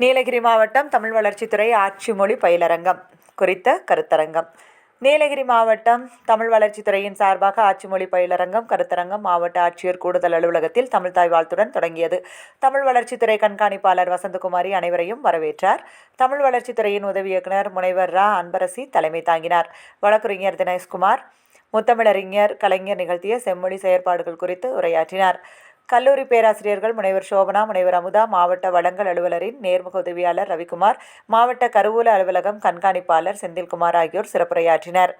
நீலகிரி மாவட்டம் தமிழ் வளர்ச்சித்துறை ஆட்சி மொழி பயிலரங்கம் குறித்த கருத்தரங்கம். நீலகிரி மாவட்டம் தமிழ் வளர்ச்சித்துறையின் சார்பாக ஆட்சி மொழி பயிலரங்கம் கருத்தரங்கம் மாவட்ட ஆட்சியர் கூடுதல் அலுவலகத்தில் தமிழ்தாய் வாழ்த்துடன் தொடங்கியது. தமிழ் வளர்ச்சித்துறை கண்காணிப்பாளர் வசந்தகுமாரி அனைவரையும் வரவேற்றார். தமிழ் வளர்ச்சித்துறையின் உதவி இயக்குனர் முனைவர் ரா. அன்பரசி தலைமை தாங்கினார். வழக்கறிஞர் தினேஷ்குமார் முத்தமிழறிஞர் கலைஞர் நிகழ்த்திய செம்மொழி செயற்பாடுகள் குறித்து உரையாற்றினார். கல்லூரி பேராசிரியர்கள் முனைவர் சோபனா முனைவர் அமுதா மாவட்ட வழங்கல் அலுவலரின் நேர்முக உதவியாளர் ரவிக்குமார் மாவட்ட கருவூல அலுவலகம் கண்காணிப்பாளர் செந்தில்குமார் ஆகியோர் சிறப்புரையாற்றினர்.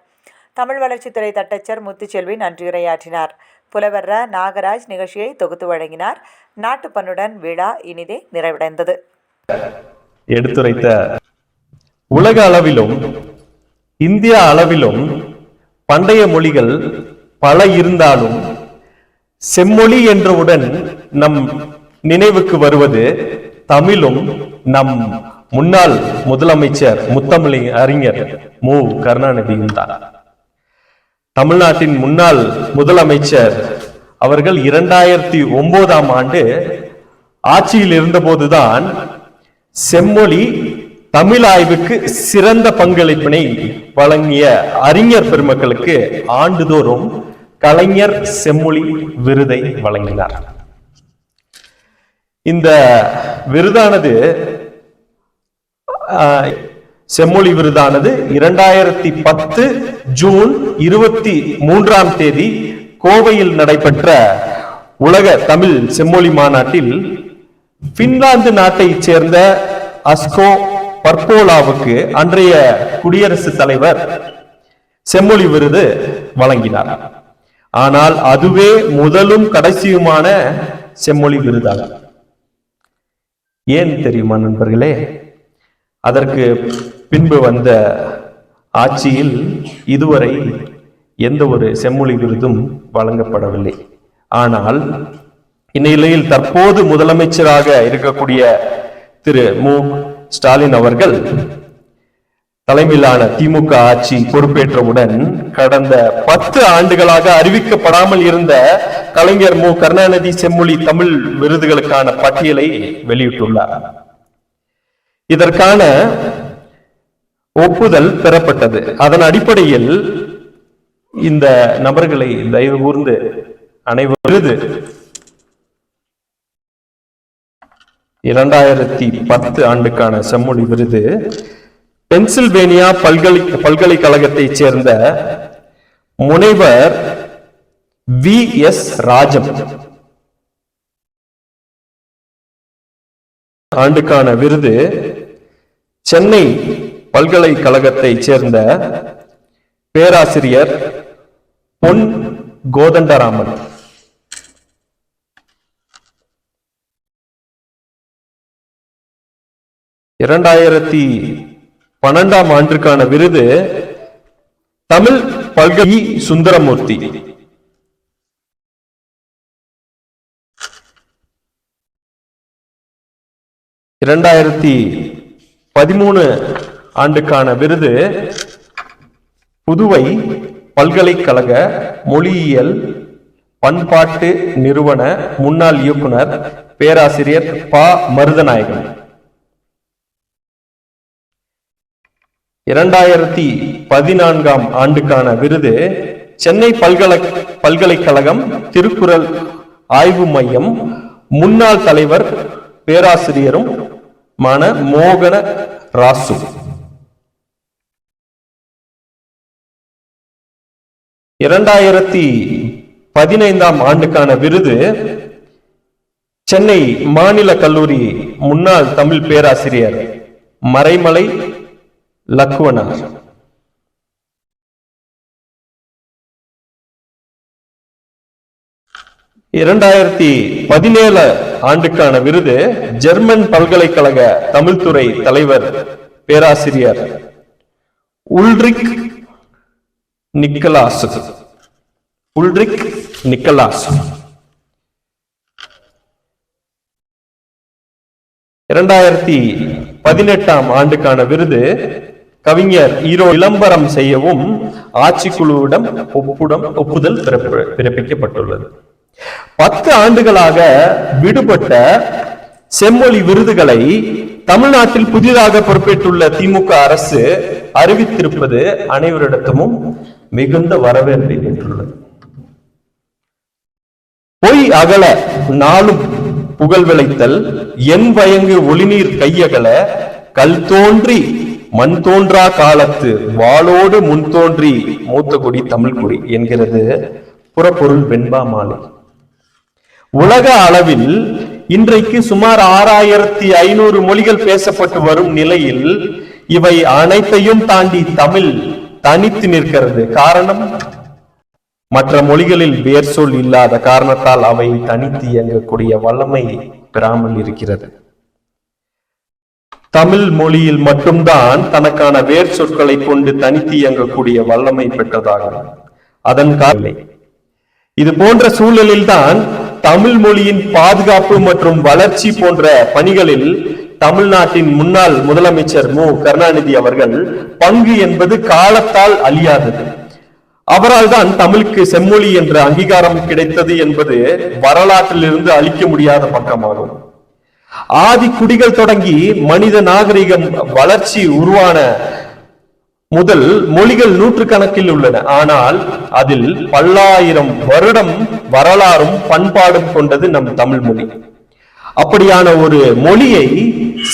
தமிழ் வளர்ச்சித்துறை தட்டச்சர் முத்துச்செல்வி நன்றியுரையாற்றினார். புலவர் நாகராஜ் நிகழ்ச்சியை தொகுத்து வழங்கினார். நாட்டுப்பண்ணுடன் விழா இனிதே நிறைவடைந்தது. எடுத்துரைத்த உலக அளவிலும் இந்தியா அளவிலும் பண்டைய மொழிகள் பல இருந்தாலும் செம்மொழி என்றவுடன் நம் நினைவுக்கு வருவது தமிழும் நம் முன்னாள் முதலமைச்சர் முத்தமிழி அறிஞர் மு. கருணாநிதியும் தான். தமிழ்நாட்டின் முன்னாள் முதலமைச்சர் அவர்கள் இரண்டாயிரத்தி ஒன்பதாம் ஆண்டு ஆட்சியில் இருந்தபோதுதான் செம்மொழி தமிழ் ஆய்வுக்கு சிறந்த பங்களிப்பினை வழங்கிய அறிஞர் பெருமக்களுக்கு ஆண்டுதோறும் கலைஞர் செம்மொழி விருதை வழங்கினார். இந்த விருதானது செம்மொழி விருதானது இரண்டாயிரத்தி பத்து ஜூன் இருபத்தி மூன்றாம் தேதி கோவையில் நடைபெற்ற உலக தமிழ் செம்மொழி மாநாட்டில் பின்லாந்து நாட்டைச் சேர்ந்த அஸ்கோ பர்போலாவுக்கு அன்றைய குடியரசுத் தலைவர் செம்மொழி விருது வழங்கினார். ஆனால் அதுவே முதலும் கடைசியுமான செம்மொழி விருதாகும் ஏன் தெரியுமா நண்பர்களே? அதற்கு பின்பு வந்த ஆட்சியில் இதுவரை எந்த ஒரு செம்மொழி விருதும் வழங்கப்படவில்லை. ஆனால் இந்நிலையில் தற்போது முதலமைச்சராக இருக்கக்கூடிய திரு மு. ஸ்டாலின் அவர்கள் தலைமையிலான திமுக ஆட்சி பொறுப்பேற்றவுடன் கடந்த பத்து ஆண்டுகளாக அறிவிக்கப்படாமல் இருந்த கலைஞர் மு. கருணாநிதி செம்மொழி தமிழ் விருதுகளுக்கான பட்டியலை வெளியிட்டுள்ளார். இதற்கான ஒப்புதல் பெறப்பட்டது. அதன் அடிப்படையில் இந்த நபர்களை தயவு கூர்ந்து அனைவரும் விருது. இரண்டாயிரத்தி பத்து ஆண்டுக்கான செம்மொழி விருது பென்சில்வேனியா பல்கலை பல்கலைக்கழகத்தைச் சேர்ந்த முனைவர் வி. எஸ். ராஜம். ஆண்டுக்கான விருது சென்னை பல்கலைக்கழகத்தைச் சேர்ந்த பேராசிரியர் பொன் கோதண்டராமன். இரண்டாயிரத்தி பன்னெண்டாம் ஆண்டுக்கான விருது தமிழ் பல்கலை சுந்தரமூர்த்தி. இரண்டாயிரத்தி பதிமூணு ஆண்டுக்கான விருது புதுவை பல்கலைக்கழக மொழியியல் பண்பாட்டு நிறுவன முன்னாள் இயக்குனர் பேராசிரியர் ப. மருதநாயகன். இரண்டாயிரத்தி பதினான்காம் ஆண்டுக்கான விருது சென்னை பல்கலை பல்கலைக்கழகம் திருக்குறள் ஆய்வு மையம் முன்னாள் தலைவர் பேராசிரியரும் மான மோகன ராசு. இரண்டாயிரத்தி பதினைந்தாம் ஆண்டுக்கான விருது சென்னை மாநில கல்லூரி முன்னாள் தமிழ் பேராசிரியர் மறைமலை லக்குவனார் இரண்டாயிரத்தி பதினேழு ஆண்டுக்கான விருது ஜெர்மன் பல்கலைக்கழக தமிழ்துறை தலைவர் பேராசிரியர் உல்ரிக் நிக்கலாஸ். Ulrike Nicolas. இரண்டாயிரத்தி பதினெட்டாம் ஆண்டுக்கான விருது கவிஞர் ஈரோ விளம்பரம் செய்யவும் ஆட்சிக்குழுவிடம் ஒப்புடம் ஒப்புதல் பிறப்பிக்கப்பட்டுள்ளது. பத்து ஆண்டுகளாக விடுபட்ட செம்மொழி விருதுகளை தமிழ்நாட்டில் புதிதாக பொறுப்பேற்றுள்ள திமுக அரசு அறிவித்திருப்பது அனைவரிடத்தும் மிகுந்த வரவேற்பை பெற்றுள்ளது. பொய் அகல நாளும் புகழ் விளைத்தல் என் பயங்கு ஒளிநீர் கையகல கல் தோன்றி மண் தோன்றா காலத்து வாளோடு முன் தோன்றி மூத்த குடி தமிழ் குடி என்கிறது புறப்பொருள் வெண்பா மாலை. உலக அளவில் இன்றைக்கு சுமார் ஆறாயிரத்தி ஐநூறு மொழிகள் பேசப்பட்டு வரும் நிலையில் இவை அனைத்தையும் தாண்டி தமிழ் தனித்து நிற்கிறது. காரணம்? மற்ற மொழிகளில் வேர் சொல் இல்லாத காரணத்தால் அவை தனித்து இயங்கக்கூடிய வல்லமை பெறாமல் இருக்கிறது. தமிழ் மொழியில் மட்டும்தான் தனக்கான வேர் சொற்களை கொண்டு தனித்து இயங்கக்கூடிய வல்லமை பெற்றதாகும் அதன் காரணம். இது போன்ற சூழலில்தான் தமிழ் மொழியின் பாதுகாப்பு மற்றும் வளர்ச்சி போன்ற பணிகளில் தமிழ்நாட்டின் முன்னாள் முதலமைச்சர் மு. கருணாநிதி அவர்கள் பங்கு என்பது காலத்தால் அழியாதது. அவரால் தான் தமிழுக்கு செம்மொழி என்ற அங்கீகாரம் கிடைத்தது என்பது வரலாற்றிலிருந்து அழிக்க முடியாத பக்கமாகும். ஆதி குடிகள் தொடங்கி மனித நாகரிகம் வளர்ச்சி உருவான முதல் மொழிகள் நூற்றுக்கணக்கில் உள்ளன. ஆனால் அதில் பல்லாயிரம் வருடம் வரலாறும் பண்பாடும் கொண்டது நம் தமிழ் மொழி. அப்படியான ஒரு மொழியை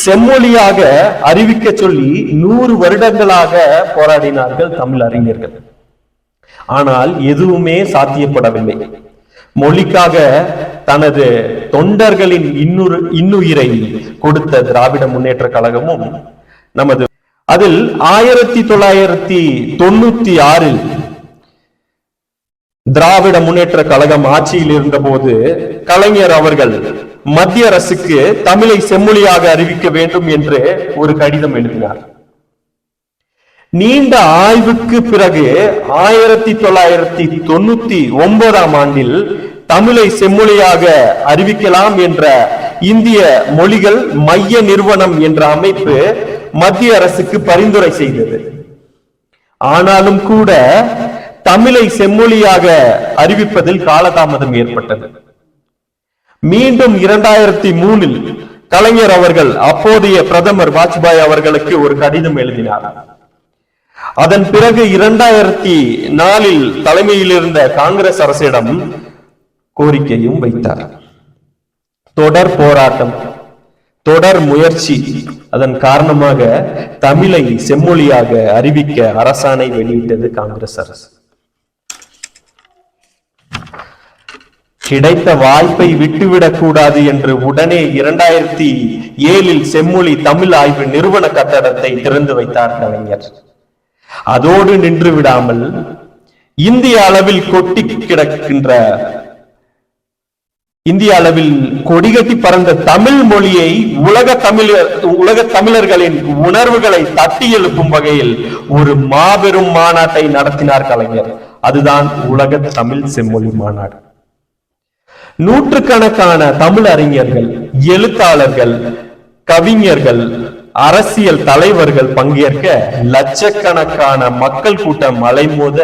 செம்மொழியாக அறிவிக்க சொல்லி நூறு வருடங்களாக போராடினார்கள் தமிழ் அறிஞர்கள். ஆனால் எதுவுமே சாத்தியப்படவில்லை. மொழிக்காக தனது தொண்டர்களின் இன்னொரு இன்னுயிரை கொடுத்த திராவிட முன்னேற்ற கழகமும் நமது அதில் ஆயிரத்தி தொள்ளாயிரத்தி தொண்ணூத்தி ஆறில் திராவிட முன்னேற்ற கழகம் ஆட்சியில் இருந்தபோது கலைஞர் அவர்கள் மத்திய அரசுக்கு தமிழை செம்மொழியாக அறிவிக்க வேண்டும் என்று ஒரு கடிதம் எழுதினார். நீண்ட ஆய்வுக்கு பிறகு ஆயிரத்தி தொள்ளாயிரத்தி தொண்ணூத்தி ஒன்பதாம் ஆண்டில் தமிழை செம்மொழியாக அறிவிக்கலாம் என்ற இந்திய மொழிகள் மைய நிறுவனம் என்ற அமைப்பு மத்திய அரசுக்கு பரிந்துரை செய்தது. ஆனாலும் கூட தமிழை செம்மொழியாக அறிவிப்பதில் காலதாமதம் ஏற்பட்டது. மீண்டும் இரண்டாயிரத்தி மூணில் கலைஞர் அவர்கள் அப்போதைய பிரதமர் வாஜ்பாய் அவர்களுக்கு ஒரு கடிதம் எழுதினார். அதன் பிறகு இரண்டாயிரத்தி நாலில் தலைமையில் இருந்த காங்கிரஸ் அரசிடம் கோரிக்கையும் வைத்தார். தொடர் போராட்டம் தொடர் முயற்சி அதன் காரணமாக தமிழை செம்மொழியாக அறிவிக்க அரசாணை வெளியிட்டது காங்கிரஸ் அரசு. கிடைத்த வாய்ப்பை விட்டுவிடக் கூடாது என்று உடனே இரண்டாயிரத்தி ஏழில் செம்மொழி தமிழ் ஆய்வு நிறுவன கட்டடத்தை திறந்து வைத்தார் கலைஞர். அதோடு நின்று விடாமல் இந்திய அளவில் கொட்டி கிடக்கின்ற இந்திய அளவில் கொடிகட்டி பறந்த தமிழ் மொழியை உலக தமிழர் உலக தமிழர்களின் உணர்வுகளை தட்டி எழுப்பும் வகையில் ஒரு மாபெரும் மாநாட்டை நடத்தினார் கலைஞர். அதுதான் உலக தமிழ் செம்மொழி மாநாடு. நூற்றுக்கணக்கான தமிழ் அறிஞர்கள் எழுத்தாளர்கள் கவிஞர்கள் அரசியல் தலைவர்கள் பங்கேற்க லட்சக்கணக்கான மக்கள் கூட்டம் மலைமோத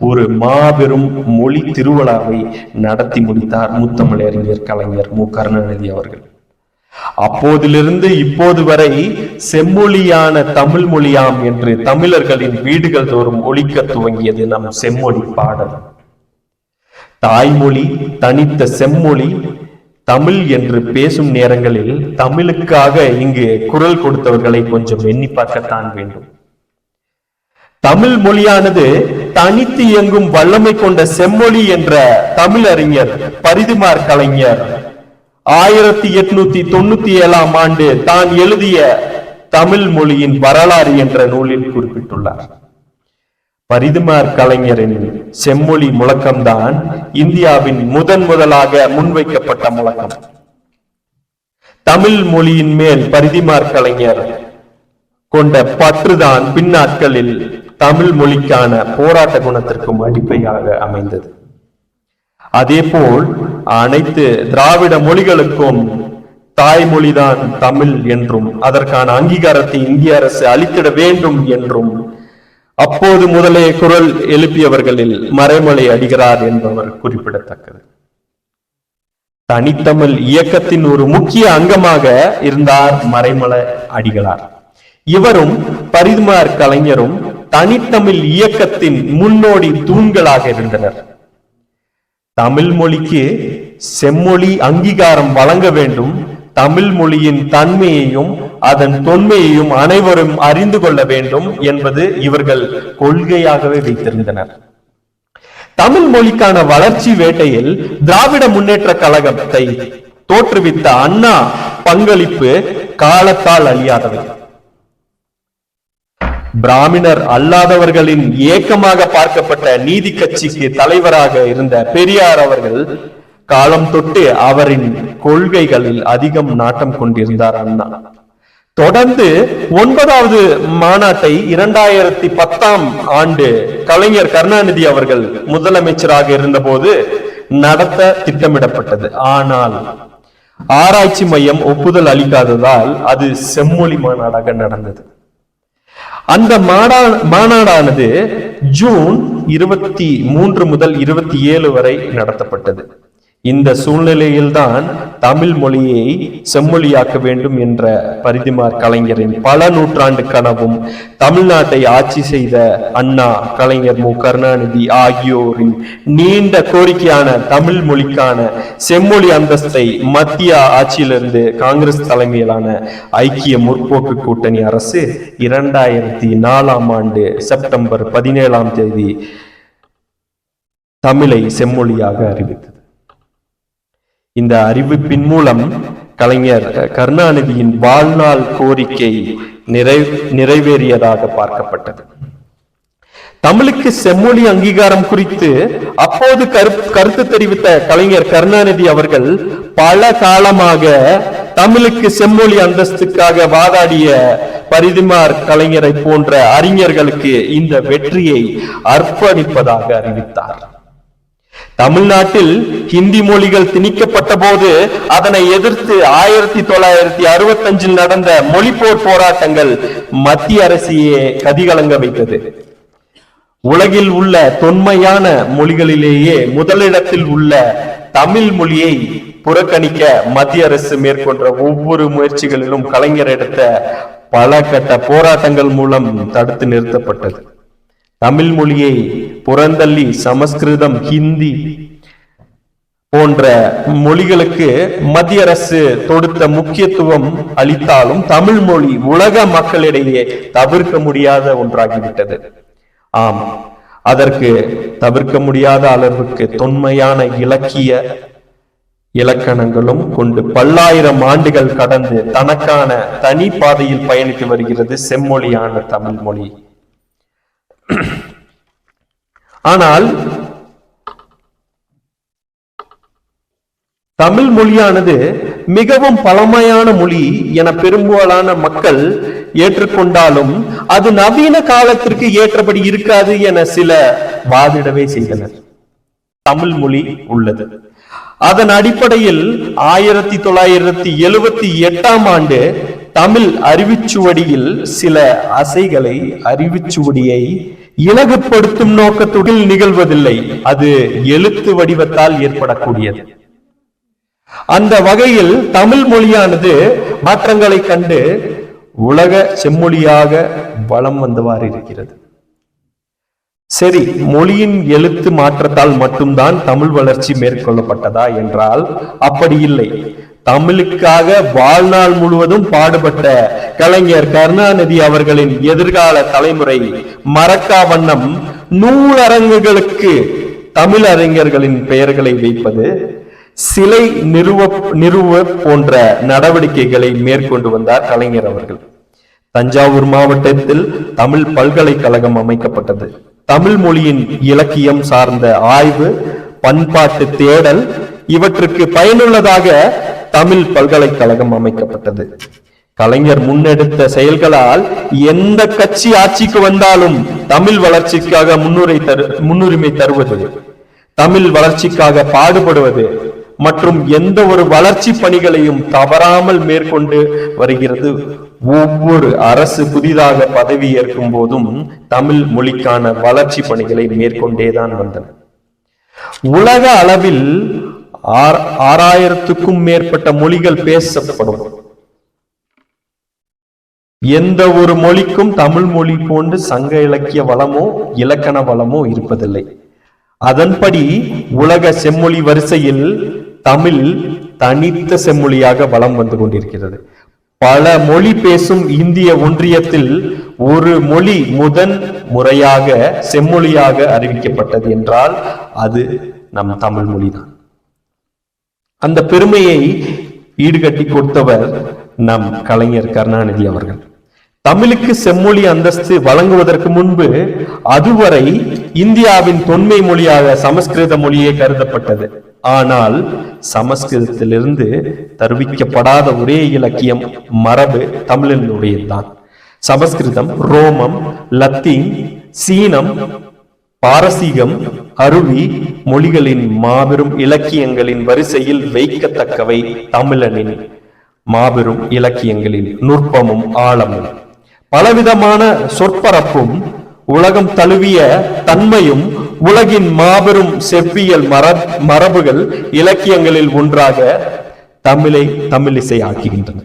ஒரு மாபெரும் மொழி திருவிழாவை நடத்தி முடித்தார் முத்தமிழறிஞர் கலைஞர் மு. கருணாநிதி அவர்கள். அப்போதிலிருந்து இப்போது வரை செம்மொழியான தமிழ் மொழியாம் என்று தமிழர்களின் வீடுகள் தோறும் ஒழிக்க துவங்கியது நம் செம்மொழி பாடல். தாய்மொழி தனித்த செம்மொழி தமிழ் என்று பேசும் நேரங்களில் தமிழுக்காக இங்கு குரல் கொடுத்தவர்களை கொஞ்சம் எண்ணி பார்க்கத்தான் வேண்டும். தமிழ் மொழியானது தனித்து இயங்கும் வல்லமை கொண்ட செம்மொழி என்ற தமிழறிஞர் பரிதிமார் கலைஞர். ஆயிரத்தி எட்நூத்தி தொண்ணூத்தி ஏழாம் ஆண்டு தான் எழுதிய தமிழ் மொழியின் வரலாறு என்ற நூலில் குறிப்பிட்டுள்ளார். பரிதிமார் கலைஞரின் செம்மொழி முழக்கம்தான் இந்தியாவின் முதன் முதலாக முன்வைக்கப்பட்ட முழக்கம். தமிழ் மொழியின் மேல் பரிதிமார் கலைஞர் கொண்ட பற்றுதான் பின்னாட்களில் தமிழ் மொழிக்கான போராட்ட குணத்திற்கும் அடிப்படையாக அமைந்தது. அதேபோல் அனைத்து திராவிட மொழிகளுக்கும் தாய்மொழிதான் தமிழ் என்றும் அதற்கான அங்கீகாரத்தை இந்திய அரசு அளித்திட வேண்டும் என்றும் அப்போது முதலே குரல் எழுப்பியவர்களில் மறைமலை அடிகிறார் என்பவர் குறிப்பிடத்தக்கது. தனித்தமிழ் இயக்கத்தின் ஒரு முக்கிய அங்கமாக இருந்தார் மறைமலை அடிகளார். இவரும் பரிதுமார் கலைஞரும் தனித்தமிழ் இயக்கத்தின் முன்னோடி தூண்களாக இருந்தனர். தமிழ் மொழிக்கு செம்மொழி அங்கீகாரம் வழங்க வேண்டும் தமிழ் மொழியின் தன்மையையும் அதன் தொன்மையையும் அனைவரும் அறிந்து கொள்ள வேண்டும் என்பது இவர்கள் கொள்கையாகவே வைத்திருந்தனர். தமிழ் மொழிக்கான வளர்ச்சி வேட்டையில் திராவிட முன்னேற்ற கழகத்தை தோற்றுவித்த அண்ணா பங்களிப்பு காலத்தால் அழியாதவை. பிராமணர் அல்லாதவர்களின் ஏக்கமாக பார்க்கப்பட்ட நீதி கட்சிக்கு தலைவராக இருந்த பெரியார் அவர்கள் காலம் தொட்டு அவரின் கொள்கைகளில் அதிகம் நாட்டம் கொண்டிருந்தார் அண்ணா. தொடர்ந்து ஒன்பதாவது மாநாட்டை இரண்டாயிரத்தி பத்தாம் ஆண்டு கலைஞர் கருணாநிதி அவர்கள் முதலமைச்சராக இருந்தபோது நடத்த திட்டமிடப்பட்டது. ஆனால் ஆராய்ச்சி மையம் ஒப்புதல் அளிக்காததால் அது செம்மொழி மாநாடாக நடந்தது. அந்த மாடா மாநாடானது ஜூன் இருபத்தி மூன்று முதல் இருபத்தி ஏழு வரை நடத்தப்பட்டது. இந்த சூழ்நிலையில்தான் தமிழ் மொழியை செம்மொழியாக்க வேண்டும் என்ற பரிதிமார் கலைஞரின் பல நூற்றாண்டு கனவும் தமிழ்நாட்டை ஆட்சி செய்த அண்ணா கலைஞர் மு. கருணாநிதி ஆகியோரின் நீண்ட கோரிக்கையான தமிழ் மொழிக்கான செம்மொழி அந்தஸ்தை மத்திய ஆட்சியிலிருந்து காங்கிரஸ் தலைமையிலான ஐக்கிய முற்போக்கு கூட்டணி அரசு இரண்டாயிரத்தி நாலாம் ஆண்டு செப்டம்பர் பதினேழாம் தேதி தமிழை செம்மொழியாக அறிவித்தது. இந்த அறிவிப்பின் மூலம் கலைஞர் கருணாநிதியின் வாழ்நாள் கோரிக்கை நிறை நிறைவேறியதாக பார்க்கப்பட்டது. தமிழுக்கு செம்மொழி அங்கீகாரம் குறித்து அப்போது கரு- கருத்து தெரிவித்த கலைஞர் கருணாநிதி அவர்கள் பல காலமாக தமிழுக்கு செம்மொழி அந்தஸ்துக்காக வாதாடிய பரிதிமார் கலைஞரை போன்ற அறிஞர்களுக்கு இந்த வெற்றியை அர்ப்பணிப்பதாக அறிவித்தார். தமிழ்நாட்டில் ஹிந்தி மொழிகள் திணிக்கப்பட்ட போது அதனை எதிர்த்து ஆயிரத்தி தொள்ளாயிரத்தி அறுபத்தஞ்சில் நடந்த மொழிப்போர் போராட்டங்கள் மத்திய அரசையே கதிகலங்க வைத்தது. உலகில் உள்ள தொன்மையான மொழிகளிலேயே முதலிடத்தில் உள்ள தமிழ் மொழியை புறக்கணிக்க மத்திய அரசு மேற்கொண்ட ஒவ்வொரு முயற்சிகளிலும் கலைஞர் எடுத்த பல கட்ட போராட்டங்கள் மூலம் தடுத்து நிறுத்தப்பட்டது. தமிழ் மொழியை புறந்தள்ளி சமஸ்கிருதம் ஹிந்தி போன்ற மொழிகளுக்கு மத்திய அரசு தொடுத்த முக்கியத்துவம் அளித்தாலும் தமிழ் மொழி உலக மக்களிடையே தவிர்க்க முடியாத ஒன்றாகிவிட்டது. ஆம் அதற்கு தவிர்க்க முடியாத அளவுக்கு தொன்மையான இலக்கிய இலக்கணங்களும் கொண்டு பல்லாயிரம் ஆண்டுகள் கடந்து தனக்கான தனி பாதையில் பயணித்து வருகிறது செம்மொழியான தமிழ் மொழி. ஆனால் தமிழ் மொழியானது மிகவும் பழமையான மொழி என பெரும்பாலான மக்கள் ஏற்றுக்கொண்டாலும் அது நவீன காலத்திற்கு ஏற்றபடி இருக்காது என சில வாதிடவே செய்தனர். தமிழ் மொழி உள்ளது. அதன் அடிப்படையில் ஆயிரத்தி தொள்ளாயிரத்தி எழுவத்தி எட்டாம் ஆண்டு தமிழ் அறிவிச்சுவடியில் சில அசைகளை அறிவிச்சுவடியை இலகுப்படுத்தும் நோக்கத்துடன் நிகழ்வதில்லை. அது எழுத்து வடிவத்தால் ஏற்படக்கூடியது. அந்த வகையில் தமிழ் மொழியானது மாற்றங்களை கண்டு உலக செம்மொழியாக வலம் வந்தவாறு இருக்கிறது. சரி மொழியின் எழுத்து மாற்றத்தால் மட்டும்தான் தமிழ் வளர்ச்சி மேற்கொள்ளப்பட்டதா என்றால் அப்படி இல்லை. தமிழுக்காக வாழ்நாள் முழுவதும் பாடுபட்ட கலைஞர் கருணாநிதி அவர்களின் எதிர்கால தலைமுறை மறக்கா வண்ணம் நூலரங்குகளுக்கு தமிழ் அறிஞர்களின் பெயர்களை வைப்பது சிலை நிறுவ நிறுவ போன்ற நடவடிக்கைகளை மேற்கொண்டு வந்தார் கலைஞர் அவர்கள். தஞ்சாவூர் மாவட்டத்தில் தமிழ் பல்கலைக்கழகம் அமைக்கப்பட்டது. தமிழ் மொழியின் இலக்கியம் சார்ந்த ஆய்வு பண்பாட்டு தேடல் இவற்றுக்கு பயனுள்ளதாக தமிழ் பல்கலைக்கழகம் அமைக்கப்பட்டது. கலைஞர் முன்னெடுத்த செயல்களால் எந்த கட்சி ஆட்சிக்கு வந்தாலும் தமிழ் வளர்ச்சிக்காக முன்னுரை தரு முன்னுரிமை தருவது தமிழ் வளர்ச்சிக்காக பாடுபடுவது மற்றும் எந்த ஒரு வளர்ச்சி பணிகளையும் தவறாமல் மேற்கொண்டு வருகிறது. ஒவ்வொரு அரசு புதிதாக பதவி ஏற்கும் போதும் தமிழ் மொழிக்கான வளர்ச்சி பணிகளை மேற்கொண்டேதான் வந்தன. உலக அளவில் ஆறாயிரத்துக்கும் மேற்பட்ட மொழிகள் பேசப்படும். எந்த ஒரு மொழிக்கும் தமிழ் மொழி போன்று சங்க இலக்கிய வளமோ இலக்கண வளமோ இருப்பதில்லை. அதன்படி உலக செம்மொழி வரிசையில் தமிழ் தனித்த செம்மொழியாக வளம் வந்து கொண்டிருக்கிறது. பல மொழி பேசும் இந்திய ஒன்றியத்தில் ஒரு மொழி முதன் முறையாக செம்மொழியாக அறிவிக்கப்பட்டது என்றால் அது நம் தமிழ் மொழிதான். அந்த பெருமையை ஈடுகட்டி கொடுத்தவர் நம் கலைஞர் கருணாநிதி அவர்கள். தமிழுக்கு செம்மொழி அந்தஸ்து வழங்குவதற்கு முன்பு அதுவரை இந்தியாவின் தொன்மை மொழியாக சமஸ்கிருத மொழியே கருதப்பட்டது. ஆனால் சமஸ்கிருதத்திலிருந்து தருவிக்கப்படாத ஒரே இலக்கியம் மரபு தமிழினுடையதுதான். சமஸ்கிருதம் ரோமம் லத்தீன் சீனம் பாரசீகம் அருவி மொழிகளின் மாபெரும் இலக்கியங்களின் வரிசையில் வைக்கத்தக்கவை தமிழனின் மாபெரும் இலக்கியங்களில் நுட்பமும் ஆழமும். பலவிதமான சொற்பரப்பும் உலகம் தழுவிய தன்மையும் உலகின் மாபெரும் செவ்வியல் மர மரபுகள் இலக்கியங்களில் ஒன்றாக தமிழை தமிழிசை ஆக்குகின்றன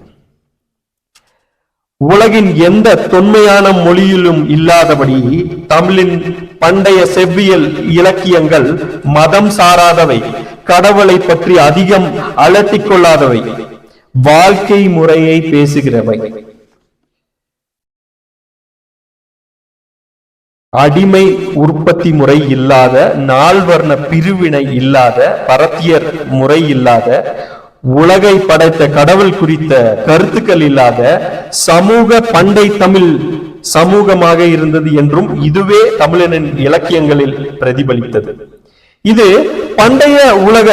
உலகின் எந்த தொன்மையான மொழியிலும் இல்லாதபடி தமிழின் பண்டைய செவ்வியல் இலக்கியங்கள் மதம் சாராதவை கடவுளை பற்றி அதிகம் அலட்டிக் கொள்ளாதவை வாழ்க்கை முறையை பேசுகிறவை. அடிமை உற்பத்தி முறை இல்லாத நால்வர்ண பிரிவினை இல்லாத பரத்தியர் முறை இல்லாத உலகை படைத்த கடவுள் குறித்த கருத்துக்கள் இல்லாத சமூக பண்டை தமிழ் சமூகமாக இருந்தது என்றும் இதுவே தமிழனின் இலக்கியங்களில் பிரதிபலித்தது. இது பண்டைய உலக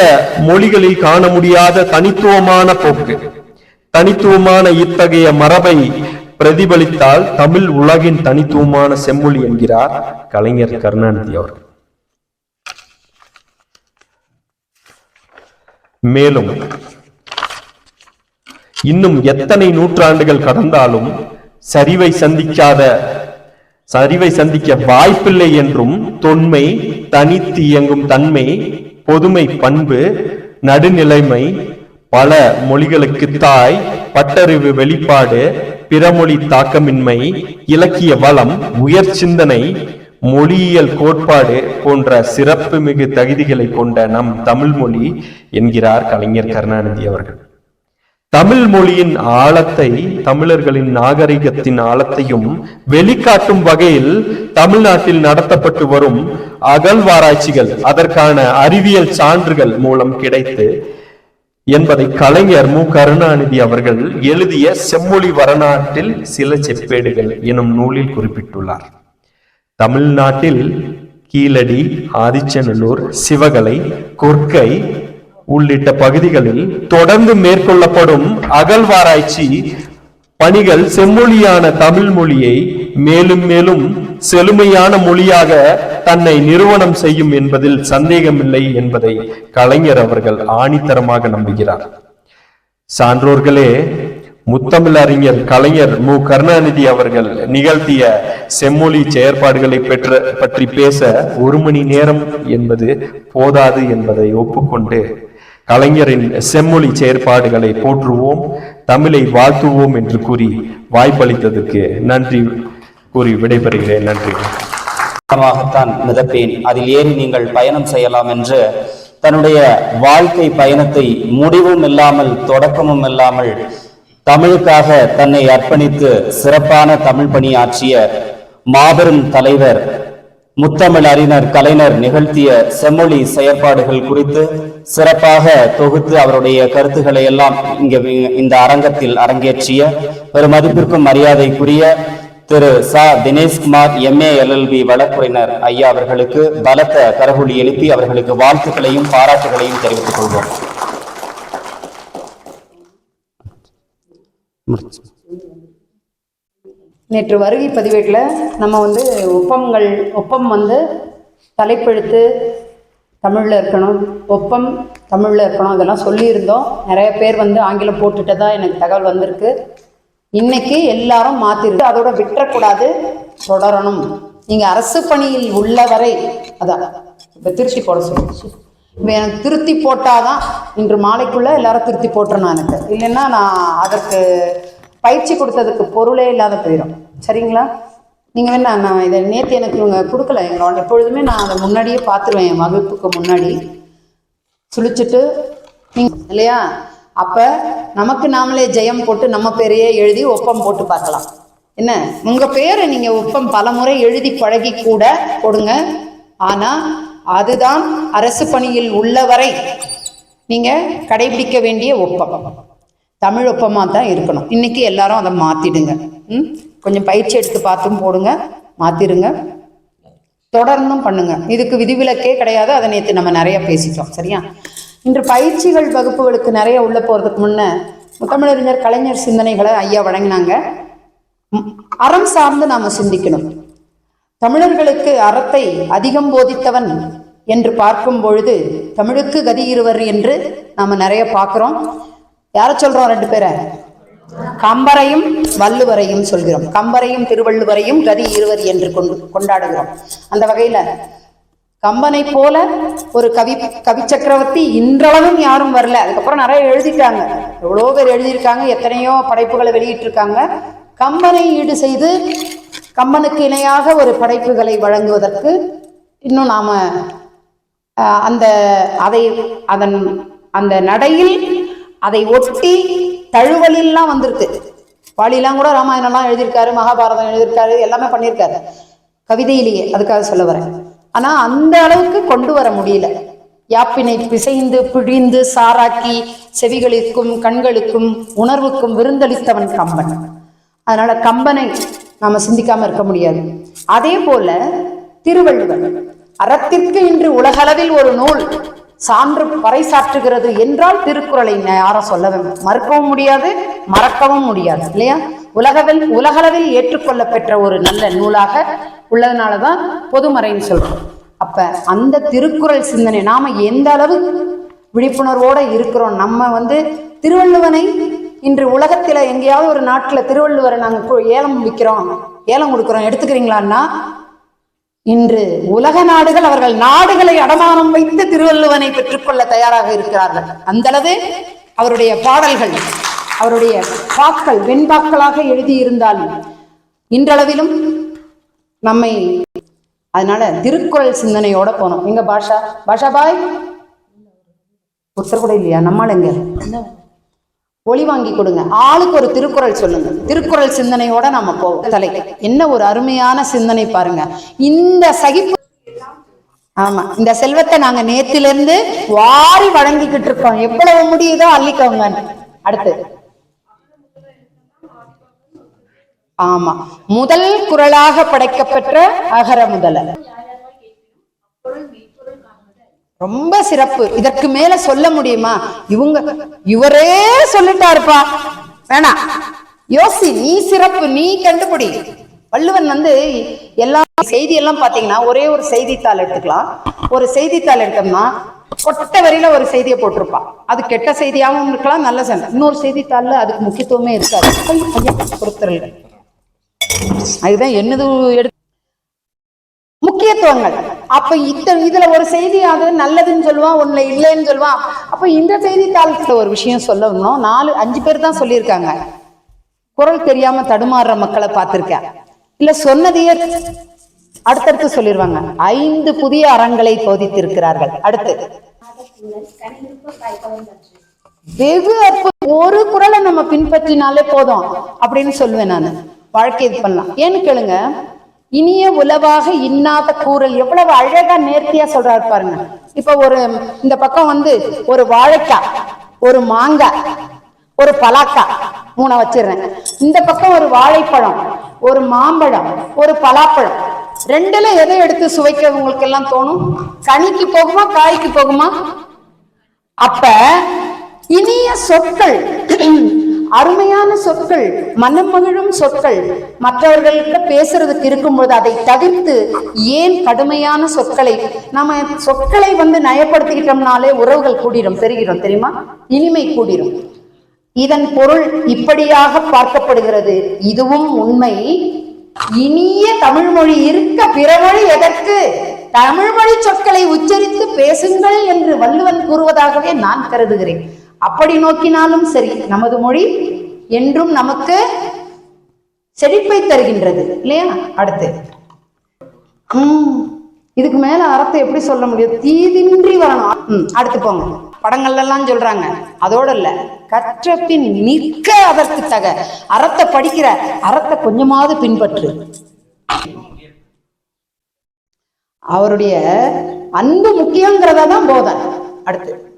மொழிகளில் காண முடியாத தனித்துவமான போக்கு. தனித்துவமான இத்தகைய மரபை பிரதிபலித்தால் தமிழ் உலகின் தனித்துவமான செம்மொழி என்கிறார் கலைஞர் கருணாநிதி அவர்கள். மேலும் இன்னும் எத்தனை நூற்றாண்டுகள் கடந்தாலும் சரிவை சந்திக்காத சரிவை சந்திக்க வாய்ப்பில்லை என்றும் தொன்மை தனித்து இயங்கும் தன்மை பொதுமை பண்பு நடுநிலைமை பல மொழிகளுக்கு தாய் பட்டறிவு வெளிப்பாடு பிறமொழி தாக்கமின்மை இலக்கிய வளம் உயர் சிந்தனை மொழியியல் கோட்பாடு போன்ற சிறப்புமிகு தகுதிகளை கொண்ட நம் தமிழ் மொழி என்கிறார் கலைஞர் கருணாநிதி அவர்கள். தமிழ் மொழியின் ஆழத்தை தமிழர்களின் நாகரிகத்தின் ஆழத்தையும் வெளிக்காட்டும் வகையில் தமிழ்நாட்டில் நடத்தப்பட்டு வரும் அகழ்வாராய்ச்சிகள் அதற்கான அறிவியல் சான்றுகள் மூலம் கிடைத்து என்பதை கலைஞர் மு. கருணாநிதி அவர்கள் எழுதிய செம்மொழி வரலாற்றில் சில செப்பேடுகள் எனும் நூலில் குறிப்பிட்டுள்ளார். தமிழ்நாட்டில் கீழடி ஆதிச்சநல்லூர் சிவகலை கொற்கை உள்ளிட்ட பகுதிகளில் தொடர்ந்து மேற்கொள்ளப்படும் அகழ்வாராய்ச்சி பணிகள் செம்மொழியான தமிழ் மொழியை மேலும் மேலும் செழுமையான மொழியாக தன்னை நிறுவனம் செய்யும் என்பதில் சந்தேகமில்லை என்பதை கலைஞர் அவர்கள் ஆணித்தரமாக நம்புகிறார். சான்றோர்களே முத்தமிழறிஞர் கலைஞர் மு. கருணாநிதி அவர்கள் நிகழ்த்திய செம்மொழி செயற்பாடுகளை பெற்ற பற்றி பேச ஒரு மணி நேரம் என்பது போதாது என்பதை ஒப்புக்கொண்டு கலைஞரின் செம்மொழி செயற்பாடுகளை போற்றுவோம் தமிழை வாழ்த்துவோம் என்று கூறி வாய்ப்பளித்ததற்கு நன்றி கூறி விடைபெறுகிறேன். நன்றி. மாகத்தான் மிதப்பேன். அதில் ஏறி நீங்கள் பயணம் செய்யலாம் என்று தன்னுடைய வாழ்க்கை பயணத்தை முடிவும் இல்லாமல் தொடக்கமும் இல்லாமல் தமிழுக்காக தன்னை அர்ப்பணித்து சிறப்பான தமிழ் பணியாற்றிய மாபெரும் தலைவர் முத்தமிழ் அறிஞர் கலைஞர் நிகழ்த்திய செம்மொழி செயற்பாடுகள் குறித்து சிறப்பாக தொகுத்து அவருடைய கருத்துக்களை எல்லாம் இங்க இந்த அரங்கத்தில் அரங்கேற்றிய பெருமதிப்பிற்கும் மரியாதைக்குரிய திரு ச. தினேஷ்குமார் எம்ஏ எல்எல்பி வழக்குரைஞர் ஐயா அவர்களுக்கு பலத்த கரகுலி எழுப்பி அவர்களுக்கு வாழ்த்துக்களையும் பாராட்டுகளையும் தெரிவித்துக் கொள்வோம். நேற்று வருகை பதிவேட்டில் நம்ம வந்து ஒப்பங்கள் ஒப்பம் வந்து தலைப்பெழுத்து தமிழில் இருக்கணும். ஒப்பம் தமிழில் இருக்கணும். அதெல்லாம் சொல்லியிருந்தோம். நிறைய பேர் வந்து ஆங்கிலம் போட்டுட்டதா எனக்கு தகவல் வந்திருக்கு. இன்னைக்கு எல்லாரும் மாற்றிருக்கு அதோட விட்டுறக்கூடாது. தொடரணும். நீங்கள் அரசு பணியில் உள்ளவரை அதான் இப்போ திருச்சி போட சொல்லுங்க இப்போ எனக்கு திருத்தி போட்டாதான் இன்று மாலைக்குள்ளே எல்லாரும் திருத்தி போட்டுறணும் எனக்கு. இல்லைன்னா நான் அதற்கு பயிற்சி கொடுத்ததுக்கு பொருளே இல்லாத போயிடும் சரிங்களா? நீங்கள் வேணா நான் இதை நேற்று எனக்கு இவங்க கொடுக்கல எங்களோட எப்பொழுதுமே நான் அதை முன்னாடியே பார்த்துருவேன் என் வகுப்புக்கு முன்னாடி. சுழிச்சிட்டு நீங்கள் இல்லையா? அப்போ நமக்கு நாமளே ஜெயம் போட்டு நம்ம பேரையே எழுதி ஒப்பம் போட்டு பார்க்கலாம். என்ன? உங்கள் பேரை நீங்கள் ஒப்பம் பலமுறை எழுதி பழகி கூட கொடுங்க. ஆனால் அதுதான் அரசு பணியில் உள்ளவரை நீங்கள் கடைபிடிக்க வேண்டிய ஒப்பம். தமிழ் ஒப்பமாக தான் இருக்கணும். இன்னைக்கு எல்லாரும் அதை மாற்றிடுங்க ம்? கொஞ்சம் பயிற்சி எடுத்து பார்த்தும் போடுங்க. மாற்றிடுங்க தொடர்ந்தும் பண்ணுங்க. இதுக்கு விதிவிலக்கே கிடையாது. அதை நேற்று நம்ம நிறைய பேசிட்டோம். சரியா? இன்று பயிற்சிகள் வகுப்புகளுக்கு நிறைய உள்ள போகிறதுக்கு முன்ன தமிழறிஞர் கலைஞர் சிந்தனைகளை ஐயா வழங்கினாங்க. அறம் சார்ந்து நாம சிந்திக்கணும். தமிழர்களுக்கு அறத்தை அதிகம் போதித்தவன் என்று பார்க்கும் பொழுது தமிழுக்கு கதி இருவர் என்று நாம நிறைய பார்க்கிறோம். யாரை சொல்றோம் ரெண்டு பேரை? கம்பரையும் வள்ளுவரையும் சொல்கிறோம். கம்பரையும் திருவள்ளுவரையும் கதி இருவர் என்று கொண்டு கொண்டாடுகிறோம். அந்த வகையில கம்பனை போல ஒரு கவி கவி சக்கரவர்த்தி இன்றளவும் யாரும் வரல. அதுக்கப்புறம் நிறைய எழுதிட்டாங்க. எவ்வளோ பேர் எழுதியிருக்காங்க எத்தனையோ படைப்புகளை வெளியிட்டிருக்காங்க. கம்பனை ஈடு செய்து கம்பனுக்கு இணையாக ஒரு படைப்புகளை வழங்குவதற்கு இன்னும் நாம அந்த அதை அதன் அந்த நடையில் அதை ஒட்டி தழுவலில்லாம் வந்திருக்கு. பாலிலாம் கூட ராமாயணம்லாம் எழுதியிருக்காரு மகாபாரதம் எழுதியிருக்காரு எல்லாமே பண்ணியிருக்காரு. கவிதையிலேயே அதுக்காக சொல்ல வரேன். ஆனா அந்த அளவுக்கு கொண்டு வர முடியல. யாப்பினை பிசைந்து பிழிந்து சாராக்கி செவிகளுக்கும் கண்களுக்கும் உணர்வுக்கும் விருந்தளித்தவன் கம்பன். அதனால கம்பனை நாம சிந்திக்காம இருக்க முடியாது. அதே போல திருவள்ளுவர் அறத்திற்கு இன்று உலகளவில் ஒரு நூல் சான்று பறைசாற்றுகிறது என்றால் திருக்குறளை யாரும் சொல்ல மறுக்கவும் முடியாது மறக்கவும் முடியாது இல்லையா? உலகவில் உலகளவில் ஏற்றுக்கொள்ள பெற்ற ஒரு நல்ல நூலாக உள்ளதுனாலதான் பொதுமறைன்னு சொல்றோம். அப்ப அந்த திருக்குறள் சிந்தனை நாம எந்த அளவு விழிப்புணர்வோட இருக்கிறோம்? நம்ம வந்து திருவள்ளுவனை இன்று உலகத்துல எங்கேயாவது ஒரு நாட்டுல திருவள்ளுவரை நாங்க கு- ஏலம் விற்கிறோம் ஏலம் கொடுக்குறோம் எடுத்துக்கிறீங்களான்னா இன்று உலக நாடுகள் அவர்கள் நாடுகளை அடமானம் வைத்து திருவள்ளுவனை பெற்றுக்கொள்ள தயாராக இருக்கிறார்கள். அந்த அளவு அவருடைய பாடல்கள் அவருடைய பாக்கள் வெண்பாக்களாக எழுதியிருந்தாலும் இன்றளவிலும் நம்மை அதனால திருக்குறள் சிந்தனையோட போனோம். எங்க பாஷா? பாஷா பாய்? ஒருத்தர் கூட இல்லையா? நம்மால் எங்க? ஒளி வாங்கி கொடுங்க. ஆளுக்கு ஒரு திருக்குறள் சொல்லுங்க. திருக்குறள் சிந்தனையோட நம்ம போவோம் தலை என்ன ஒரு அருமையான சிந்தனை பாருங்க. இந்த சகிப்பு ஆமா இந்த செல்வத்தை நாங்க நேத்தில இருந்து வாரி வழங்கிக்கிட்டு இருக்கோம். எவ்வளவு முடியுதோ அள்ளிக்கோங்க. அடுத்து. ஆமா முதல் குரலாக படைக்கப்பட்ட அகர முதல. ரொம்ப சிறப்பு. இதற்கு மேல சொல்ல முடியுமா? இவங்க இவரே சொல்லிட்டாருப்பா. வேணாம். யோசி நீ சிறப்பு நீ கண்டுபிடி. வள்ளுவன் வந்து எல்லா செய்தி எல்லாம் பாத்தீங்கன்னா ஒரே ஒரு செய்தித்தாள் எடுத்துக்கலாம். ஒரு செய்தித்தாள் எடுத்தோம்னா கொட்ட வரியில ஒரு செய்தியை போட்டிருப்பான். அது கெட்ட செய்தியாகவும் இருக்கலாம் நல்ல செய்தி இன்னொரு செய்தித்தாள்ல அதுக்கு முக்கியத்துவமே இருக்காது. கொடுத்துருங்க அதுதான் என்னது எடுத்து முக்கியத்துவங்கள். அப்ப இத்த இதுல ஒரு செய்தி அது நல்லதுன்னு சொல்லுவான் ஒண்ணுல இல்லைன்னு சொல்லுவான் அப்ப இந்த செய்தித்தாளத்துல ஒரு விஷயம் சொல்லணும். நாலு அஞ்சு பேர் தான் சொல்லியிருக்காங்க. குரல் தெரியாம தடுமாறுற மக்களை பார்த்திருக்கேன். இல்ல சொன்னதையே அடுத்தடுத்து சொல்லிடுவாங்க ஐந்து புதிய அறங்களை போதித்திருக்கிறார்கள். அடுத்து. வெகு அற்புதம் ஒரு குரலை நம்ம பின்பற்றினாலே போதும் அப்படின்னு சொல்லுவேன் நான். வாழ்க்கை இது பண்ணலாம். ஏன்னு கேளுங்க. இனிய உலவாக இன்னாத கூறல். எவ்வளவு அழகா நேர்த்தியா சொல்றாரு பாருங்க. இப்ப ஒரு இந்த பக்கம் வந்து ஒரு வாழைக்காய் ஒரு மாங்காய் ஒரு பலாக்காய் மூணை வச்சிடுறேன். இந்த பக்கம் ஒரு வாழைப்பழம் ஒரு மாம்பழம் ஒரு பலாப்பழம். ரெண்டுல எதை எடுத்து சுவைக்க உங்களுக்கு எல்லாம் தோணும்? கனிக்கு போகுமா காய்க்கு போகுமா? அப்ப இனிய சொற்கள் அருமையான சொற்கள் மனம் மகிழும் சொற்கள். மற்றவர்கள்ட்ட பேசுறதுக்கு இருக்கும்போது அதை தவிர்த்து ஏன் கடுமையான சொற்களை நம்ம சொற்களை வந்து நயப்படுத்திக்கிட்டோம்னாலே உறவுகள் கூடிரும் தெரிகிறோம் தெரியுமா? இனிமை கூடிரும். இதன் பொருள் இப்படியாக பார்க்கப்படுகிறது. இதுவும் உண்மை. இனிய தமிழ் மொழி இருக்க பிற மொழி எதற்கு? தமிழ் மொழி சொற்களை உச்சரித்து பேசுங்கள் என்று வள்ளுவன் கூறுவதாகவே நான் கருதுகிறேன். அப்படி நோக்கினாலும் சரி நமது மொழி என்றும் நமக்கு செழிப்பை தருகின்றது. இல்லையா? அடுத்து. உம் இதுக்கு மேல அறத்தை எப்படி சொல்ல முடியும்? தீதின்றி வரணும். ம், அடுத்து போங்க. படங்கள்ல எல்லாம் சொல்றாங்க. அதோட இல்ல கற்ற பின் நிற்க அதற்கு தக. அறத்தை படிக்கிற அறத்தை கொஞ்சமாவது பின்பற்று. அவருடைய அன்பு முக்கியங்கிறதா தான் போதை. அடுத்து.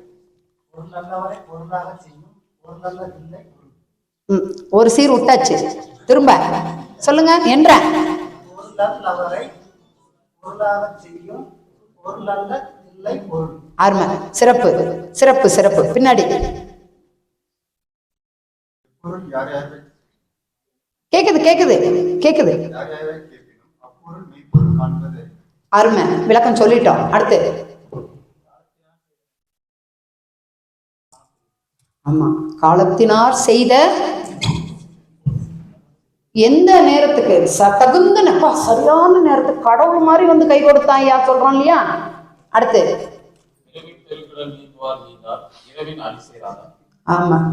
ம், ஒரு சீர் விட்டாச்சு. திரும்ப. சொல்லுங்க என்ற. செய்யும் இல்லை பொருள் அருமை. சிறப்பு. சிறப்பு சிறப்பு. பின்னாடி. கேக்குது கேக்குது கேக்குது. அருமை. விளக்கம் சொல்லிட்டோம். அடுத்து. ஆமா. காலத்தினார் செய்த எந்த நேரத்துக்கு? ச- தகுந்த நப்பா சரியான நேரத்துக்கு கடவுள் மாதிரி வந்து கை கொடுத்தான் ஐயா சொல்றோம் இல்லையா? அடுத்து. ஆமா.